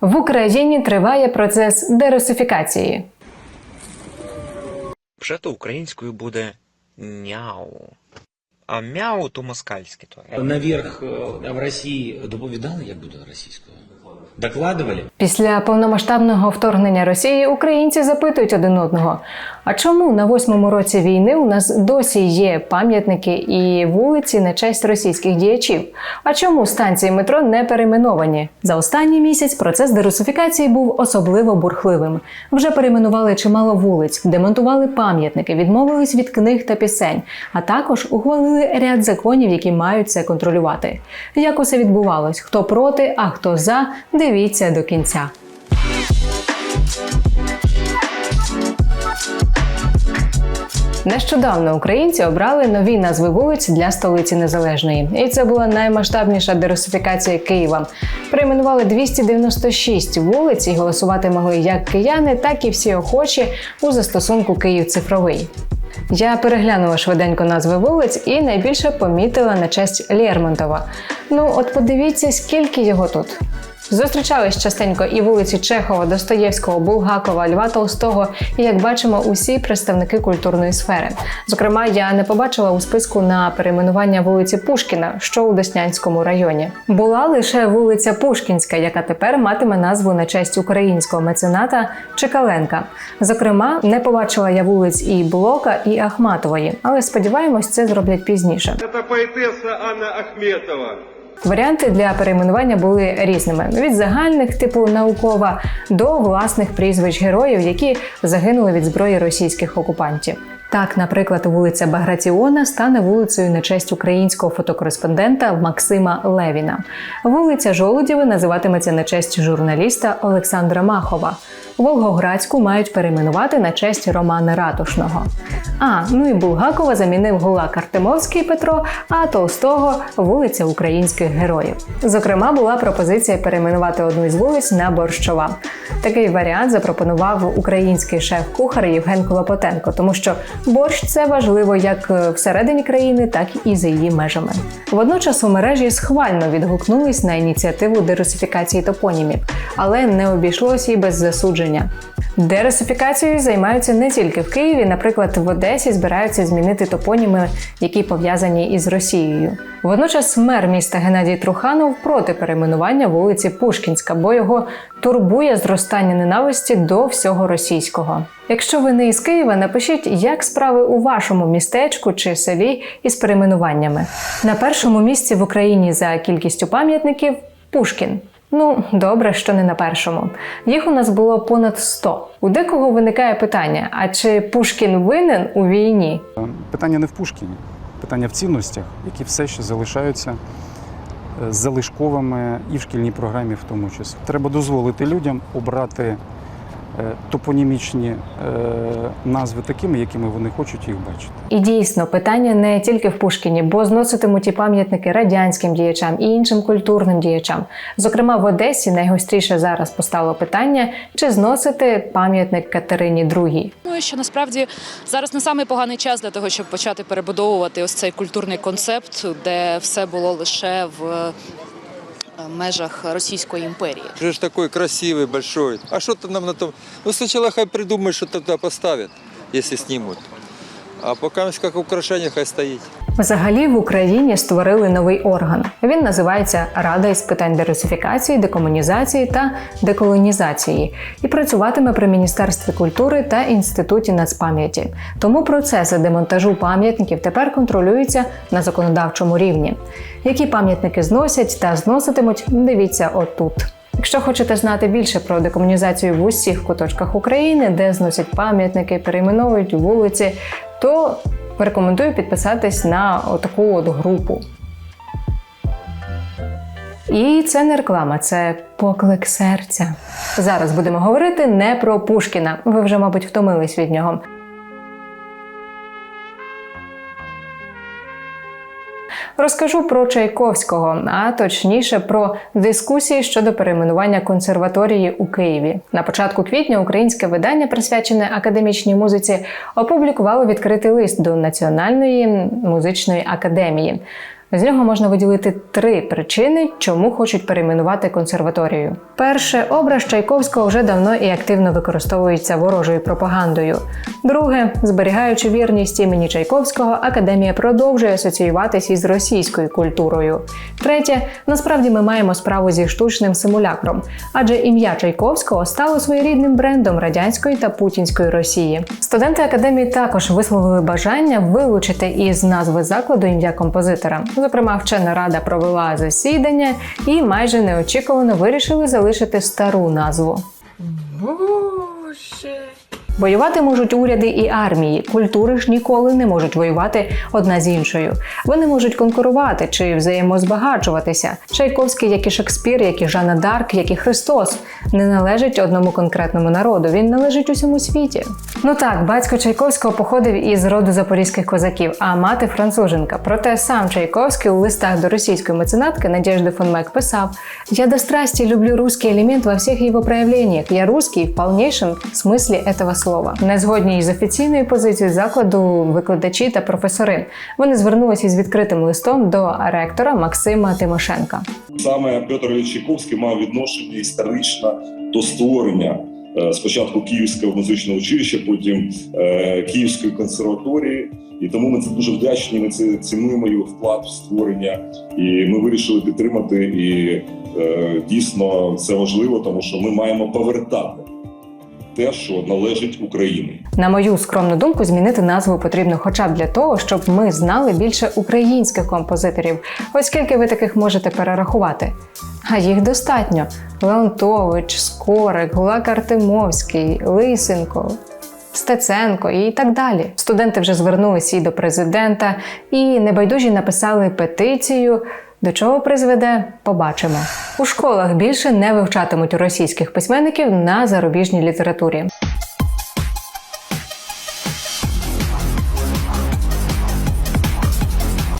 В Україні триває процес дерусифікації. Вже-то українською буде няу. А мяу то москальське то. Наверх е, в Росії доповідали, як буде російською? Докладували? Після повномасштабного вторгнення Росії українці запитують один одного: а чому на восьмому році війни у нас досі є пам'ятники і вулиці на честь російських діячів? А чому станції метро не перейменовані? За останній місяць процес дерусифікації був особливо бурхливим. Вже перейменували чимало вулиць, демонтували пам'ятники, відмовились від книг та пісень, а також ухвалили ряд законів, які мають це контролювати. Як усе відбувалось? Хто проти, а хто за? Дивіться до кінця. Нещодавно українці обрали нові назви вулиць для столиці незалежної, і це була наймасштабніша дерусифікація Києва. Перейменували 296 вулиць і голосувати могли як кияни, так і всі охочі у застосунку Київ цифровий. Я переглянула швиденько назви вулиць і найбільше помітила на честь Лермонтова. Ну, от подивіться, скільки його тут. Зустрічались частенько і вулиці Чехова, Достоєвського, Булгакова, Льва Толстого, і як бачимо, усі представники культурної сфери. Зокрема, я не побачила у списку на перейменування вулиці Пушкіна, що у Деснянському районі. Була лише вулиця Пушкінська, яка тепер матиме назву на честь українського мецената Чекаленка. Зокрема, не побачила я вулиць і Блока, і Ахматової, але сподіваємось, це зроблять пізніше. Это поэтесса Анна Ахметова. Варіанти для перейменування були різними: від загальних, типу наукова, до власних прізвищ героїв, які загинули від зброї російських окупантів. Так, наприклад, вулиця Багратіона стане вулицею на честь українського фотокореспондента Максима Левіна. Вулиця Жолудєва називатиметься на честь журналіста Олександра Махова. Волгоградську мають перейменувати на честь Романа Ратушного. А, ну і Булгакова замінив гулак Артемовський Петро, а Толстого вулиця українських героїв. Зокрема, була пропозиція перейменувати одну із вулиць на Борщова. Такий варіант запропонував український шеф-кухар Євген Клопотенко, тому що борщ це важливо як всередині країни, так і за її межами. Водночас у мережі схвально відгукнулись на ініціативу дерусифікації топонімів, але не обійшлось і без засудження. Дерусифікацією займаються не тільки в Києві, наприклад, в Одесі збираються змінити топоніми, які пов'язані із Росією. Водночас мер міста Геннадій Труханов проти перейменування вулиці Пушкінська, бо його турбує зростання ненависті до всього російського. Якщо ви не із Києва, напишіть, як справи у вашому містечку чи селі із перейменуваннями. На першому місці в Україні за кількістю пам'ятників Пушкін. Ну, добре, що не на першому. Їх у нас було понад 100. У декого виникає питання: а чи Пушкін винен у війні? Питання не в Пушкіні, питання в цінностях, які все ще залишаються е, залишковими і в шкільній програмі, в тому числі. Треба дозволити людям обрати топонімічні е, назви такими, якими вони хочуть їх бачити. І дійсно, питання не тільки в Пушкіні, бо зноситимуть і пам'ятники радянським діячам і іншим культурним діячам. Зокрема, в Одесі найгостріше зараз постало питання, чи зносити пам'ятник Катерині II. Думаю, що насправді зараз не самий поганий час для того, щоб почати перебудовувати ось цей культурний концепт, де все було лише в е, межах Російської імперії. Же ж такой красивый, большой. А что-то нам на том... Ну, сначала хай придумай, что туда поставят, если снимут. А пока как украшение хай стоит. Взагалі в Україні створили новий орган. Він називається Рада із питань дерусифікації, декомунізації та деколонізації і працюватиме при міністерстві культури та інституті нацпам'яті. Тому процеси демонтажу пам'ятників тепер контролюються на законодавчому рівні. Які пам'ятники зносять та зноситимуть, дивіться отут. Якщо хочете знати більше про декомунізацію в усіх куточках України, де зносять пам'ятники, перейменовують вулиці, то рекомендую підписатись на таку от групу. І це не реклама, це поклик серця. Зараз будемо говорити не про Пушкіна. Ви вже, мабуть, втомились від нього. Розкажу про Чайковського, а точніше про дискусії щодо перейменування консерваторії у Києві. На початку квітня українське видання, присвячене академічній музиці, опублікувало відкритий лист до Національної музичної академії. З нього можна виділити три причини, чому хочуть перейменувати консерваторію. Перше, образ Чайковського вже давно і активно використовується ворожою пропагандою. Друге, зберігаючи вірність імені Чайковського, академія продовжує асоціюватись із російською культурою. Третє, насправді ми маємо справу зі штучним симулякром, адже ім'я Чайковського стало своєрідним брендом радянської та путінської Росії. Студенти академії також висловили бажання вилучити із назви закладу ім'я композитора. Зокрема, вчена рада провела засідання і майже неочікувано вирішили залишити стару назву. Воювати можуть уряди і армії. Культури ж ніколи не можуть воювати одна з іншою. Вони можуть конкурувати чи взаємозбагачуватися. Чайковський, як і Шекспір, як і Жанна Дарк, як і Христос, не належить одному конкретному народу. Він належить усьому світі. Ну так, батько Чайковського походив із роду запорізьких козаків, а мати француженка. Проте сам Чайковський у листах до російської меценатки Надежди фон Мек писав: Я до страсти люблю русский элемент во всех его проявлениях. Я русский в полнейшем смысле этого слова. Не згодні із офіційною позицією закладу викладачі та професори. Вони звернулися із відкритим листом до ректора Максима Тимошенка. Саме Петр Ілліч мав відношення історично до створення е, спочатку Київського музичного училища, потім е, Київської консерваторії. І тому ми це дуже вдячні. Ми це цінуємо його вклад в створення, і ми вирішили підтримати. І е, дійсно це важливо, тому що ми маємо повертати те, що належить Україні. На мою скромну думку, змінити назву потрібно хоча б для того, щоб ми знали більше українських композиторів, оскільки ви таких можете перерахувати. А їх достатньо: Леонтович, Скорик, Гулак Артемовський, Лисенко. Стеценко і так далі. Студенти вже звернулися і до президента, і небайдужі написали петицію. До чого призведе, побачимо. У школах більше не вивчатимуть російських письменників на зарубіжній літературі.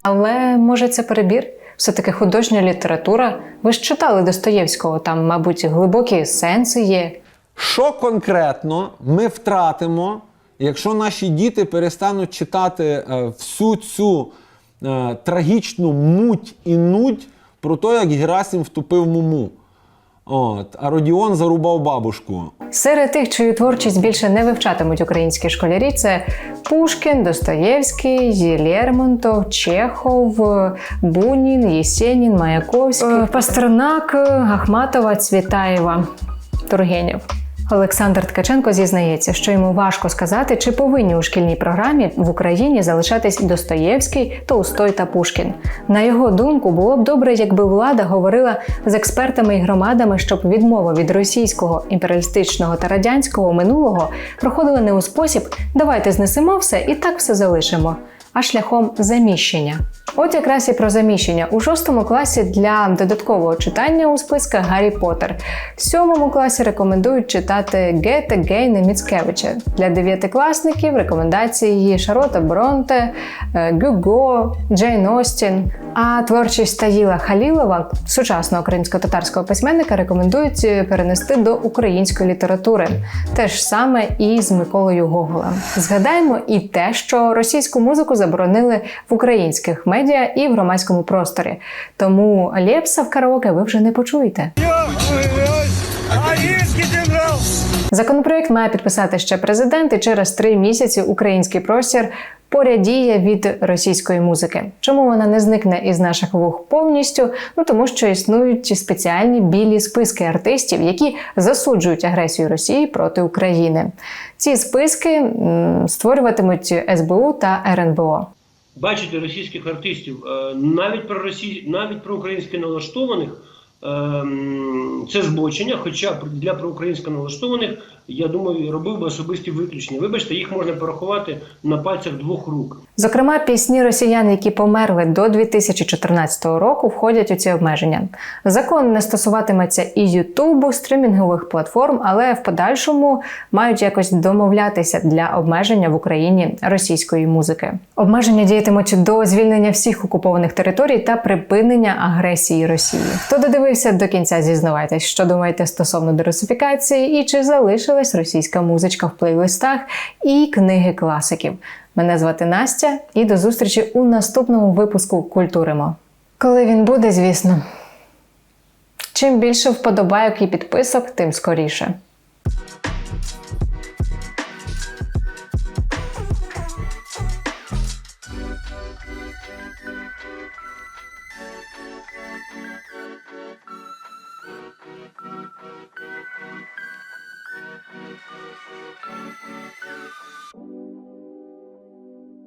Але може це перебір? Все-таки художня література. Ви ж читали Достоєвського, там, мабуть, глибокі сенси є. Що конкретно ми втратимо, якщо наші діти перестануть читати е, всю цю е, трагічну муть і нудь про те, як Герасим втопив муму? От, а Родіон зарубав бабушку. Серед тих, чию творчість більше не вивчатимуть українські школярі, це Пушкін, Достоєвський, Лермонтов, Чехов, Бунін, Єсенін, Маяковський, е, Пастернак, Ахматова, Цвітаєва, Тургенєв. Олександр Ткаченко зізнається, що йому важко сказати, чи повинні у шкільній програмі в Україні залишатись Достоєвський, Толстой та Пушкін. На його думку, було б добре, якби влада говорила з експертами і громадами, щоб відмова від російського імперіалістичного та радянського минулого проходила не у спосіб давайте знесемо все і так все залишимо, а шляхом заміщення. От якраз і про заміщення у шостому класі для додаткового читання у списках Гаррі Поттер. В сьомому класі рекомендують читати Гете Гейне Міцкевича. Для дев'ятикласників рекомендації Шарота Бронте, е, Гюго, Джейн Остін. А творчість Таїла Халілова, сучасного кримсько-татарського письменника, рекомендують е, перенести до української літератури. Те ж саме і з Миколою Гоголем. Згадаємо і те, що російську музику заборонили в українських медіа і в громадському просторі. Тому Лєпса в караоке ви вже не почуєте. Законопроект має підписати ще президент, і через три місяці український простір порядіє від російської музики. Чому вона не зникне із наших вух повністю? Ну тому що існують спеціальні білі списки артистів, які засуджують агресію Росії проти України. Ці списки створюватимуть СБУ та РНБО. бачити російських артистів е, навіть про Росі... навіть про українськи налаштованих це збочення. Хоча для проукраїнсько налаштованих, я думаю, робив би особисті виключення. Вибачте, їх можна порахувати на пальцях двох рук. Зокрема, пісні росіян, які померли до 2014 року, входять у ці обмеження. Закон не стосуватиметься і Ютубу, стрімінгових платформ, але в подальшому мають якось домовлятися для обмеження в Україні російської музики. Обмеження діятимуть до звільнення всіх окупованих територій та припинення агресії Росії. Хто додивився до кінця, зізнавайтесь, що думаєте стосовно дерусифікації і чи залишилась російська музичка в плейлистах і книги класиків. Мене звати Настя, і до зустрічі у наступному випуску Культуримо. Коли він буде, звісно. Чим більше вподобайок і підписок, тим скоріше.